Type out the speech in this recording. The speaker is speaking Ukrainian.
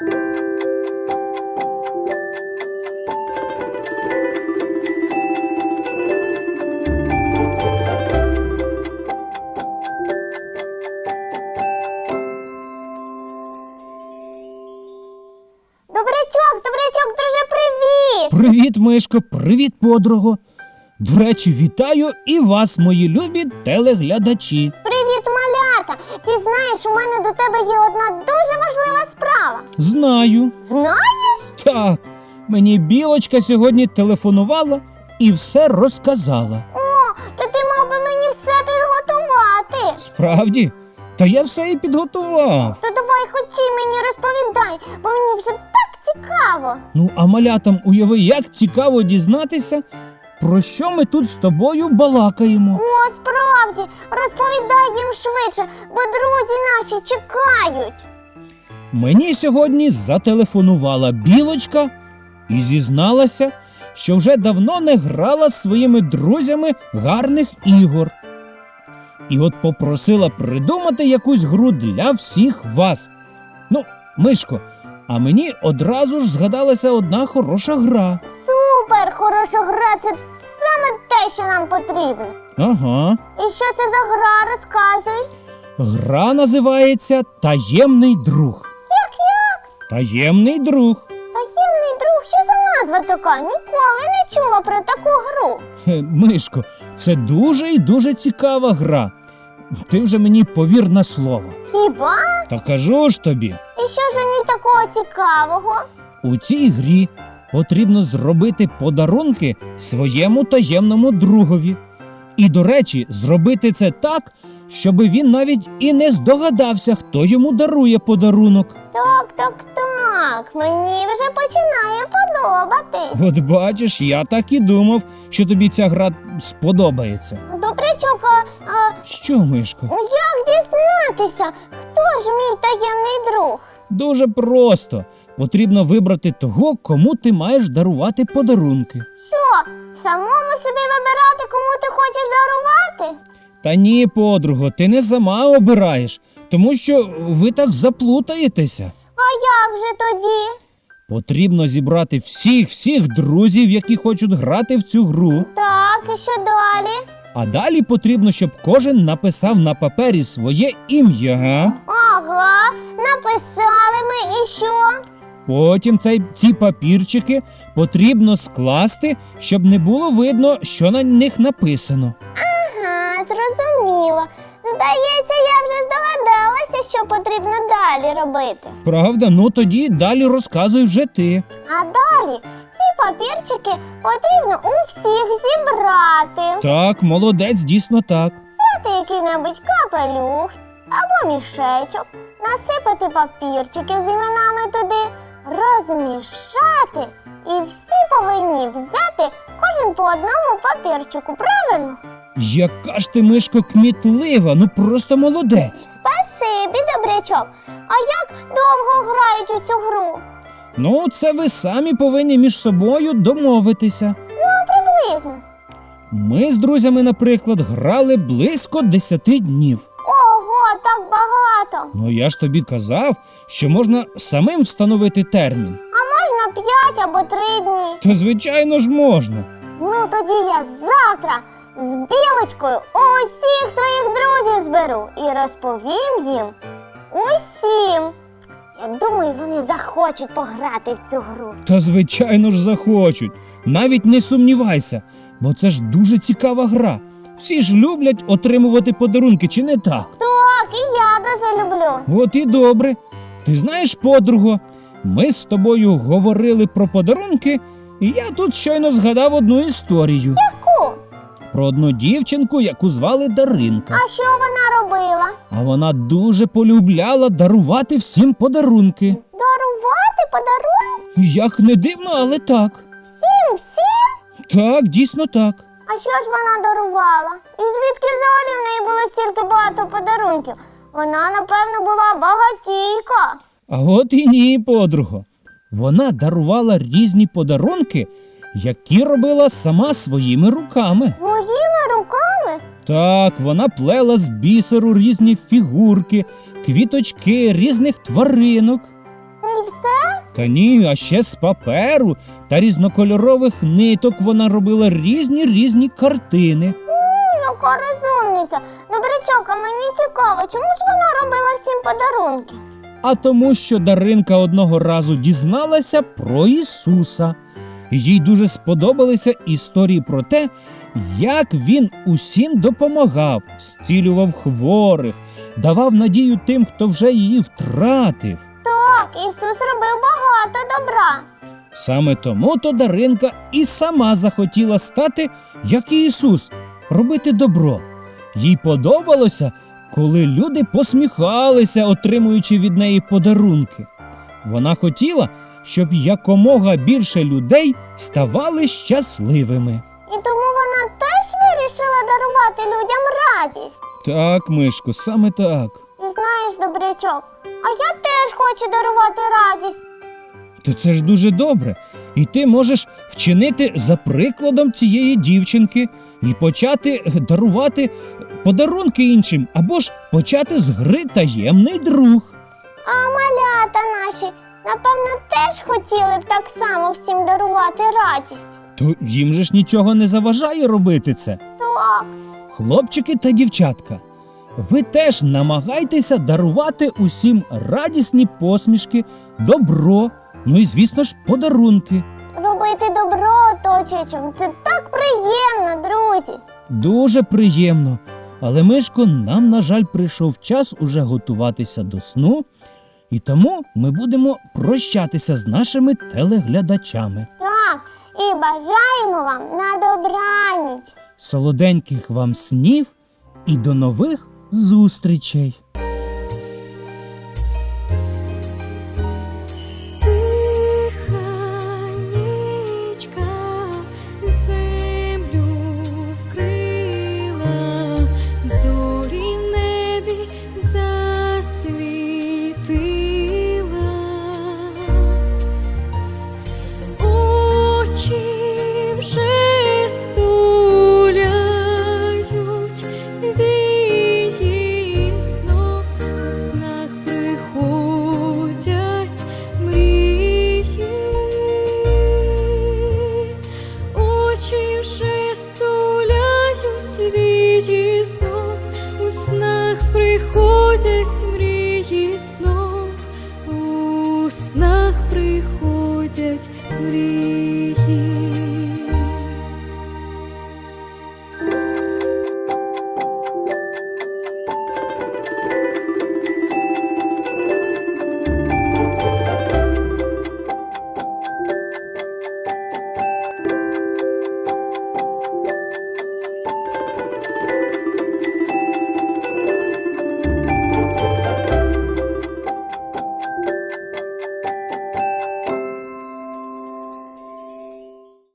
Добрячок, добрячок, друже, привіт! Привіт, Мишко, привіт, подруго. До речі, вітаю і вас, мої любі телеглядачі. Привіт, малята! Ти знаєш, у мене до тебе є одна дуже важлива справа. Знаю. Знаєш? Так, мені білочка сьогодні телефонувала і все розказала. О, то ти мав би мені все підготувати. Справді? Та я все і підготував. То давай хочі мені розповідай, бо мені вже так цікаво. Ну, а малятам уяви, як цікаво дізнатися, про що ми тут з тобою балакаємо. О, справді, розповідай їм швидше, бо друзі наші чекають. Мені сьогодні зателефонувала білочка і зізналася, що вже давно не грала з своїми друзями гарних ігор. І от попросила придумати якусь гру для всіх вас. Ну, Мишко, а мені одразу ж згадалася одна хороша гра. Супер, хороша гра, це саме те, що нам потрібно. Ага. І що це за гра, розказуй? Гра називається Таємний друг. Таємний друг. Таємний друг, що за назва така? Ніколи не чула про таку гру. Хе, Мишко, це дуже і дуже цікава гра. Ти вже мені повір на слово. Хіба? Та кажу ж тобі, І що ж у ній такого цікавого? у цій грі потрібно зробити подарунки своєму таємному другові. І, до речі, зробити це так, щоб він навіть і не здогадався, хто йому дарує подарунок. Так, так. Мені вже починає подобатись. От бачиш, я так і думав, що тобі ця гра сподобається. Добрячок, а, а Що, Мишко? як дізнатися, хто ж мій таємний друг? Дуже просто. Потрібно вибрати того, кому ти маєш дарувати подарунки. Що, самому собі вибирати, кому ти хочеш дарувати? Та ні, подруго, ти не сама обираєш, тому що ви так заплутаєтеся. Як же тоді? Потрібно зібрати всіх всіх друзів, які хочуть грати в цю гру. Так, і що далі? А далі потрібно, щоб кожен написав на папері своє ім'я. Ага, написали ми і що? Потім цей, ці папірчики потрібно скласти, щоб не було видно, що на них написано. Ага, зрозуміло. Здається, я вже здогадалася, що потрібно далі робити. Правда, ну тоді далі розказуй вже ти. А далі ці папірчики потрібно у всіх зібрати. Так, молодець, дійсно так. Взяти який-небудь капелюх або мішечок, насипати папірчики з іменами туди, розмішати, і всі повинні взяти кожен по одному папірчику, правильно? Яка ж ти, Мишко, кмітлива, ну просто молодець. Спасибі, добрячок. А як довго грають у цю гру? Ну, це ви самі повинні між собою домовитися. Ну, приблизно. Ми з друзями, наприклад, грали близько 10 днів. Ого, так багато. Ну я ж тобі казав, що можна самим встановити термін. П'ять або три дні. То звичайно ж можна. Ну тоді я завтра з білочкою усіх своїх друзів зберу і розповім їм усім. Я думаю, вони захочуть пограти в цю гру. Та звичайно ж захочуть. Навіть не сумнівайся, бо це ж дуже цікава гра. Всі ж люблять отримувати подарунки, чи не так? Так, і я дуже люблю. От і добре. Ти знаєш, подруго, ми з тобою говорили про подарунки, і я тут щойно згадав одну історію Ку, про одну дівчинку, яку звали Даринка. а що вона робила? А вона дуже полюбляла дарувати всім подарунки. Дарувати подарунки? Як не дивно, але так. Всім, всім? Так, дійсно так. А що ж вона дарувала? І звідки взагалі в неї було стільки багато подарунків? Вона, напевно, була багатійка. А от і ні, подруго. Вона дарувала різні подарунки, які робила сама своїми руками. Своїми руками? Так, вона плела з бісеру різні фігурки, квіточки, різних тваринок. І все? Та ні, а ще з паперу та різнокольорових ниток вона робила різні різні картини. Яка розумниця. Добрячок, а мені цікаво, чому ж вона робила всім подарунки? А тому, що Даринка одного разу дізналася про Ісуса. Їй дуже сподобалися історії про те, як він усім допомагав, зцілював хворих, давав надію тим, хто вже її втратив. Так, Ісус робив багато добра. Саме тому то Даринка і сама захотіла стати, як і Ісус, робити добро. Їй подобалося, коли люди посміхалися, отримуючи від неї подарунки. Вона хотіла, щоб якомога більше людей ставали щасливими. І тому вона теж вирішила дарувати людям радість. Так, Мишко, саме так. Знаєш, добрячок, а я теж хочу дарувати радість. То це ж дуже добре. І ти можеш вчинити за прикладом цієї дівчинки і почати дарувати подарунки іншим, або ж почати з гри таємний друг. А малята наші, напевно, теж хотіли б так само всім дарувати радість. То їм же ж нічого не заважає робити це. Так, Хлопчики та дівчатка, ви теж намагайтеся дарувати усім радісні посмішки, добро, ну і звісно ж подарунки. робити добро оточуючим це так приємно, друзі. Дуже приємно. Але Мишко, нам, на жаль, прийшов час уже готуватися до сну, і тому ми будемо прощатися з нашими телеглядачами. Так, і бажаємо вам на добраніч. Солоденьких вам снів і до нових зустрічей!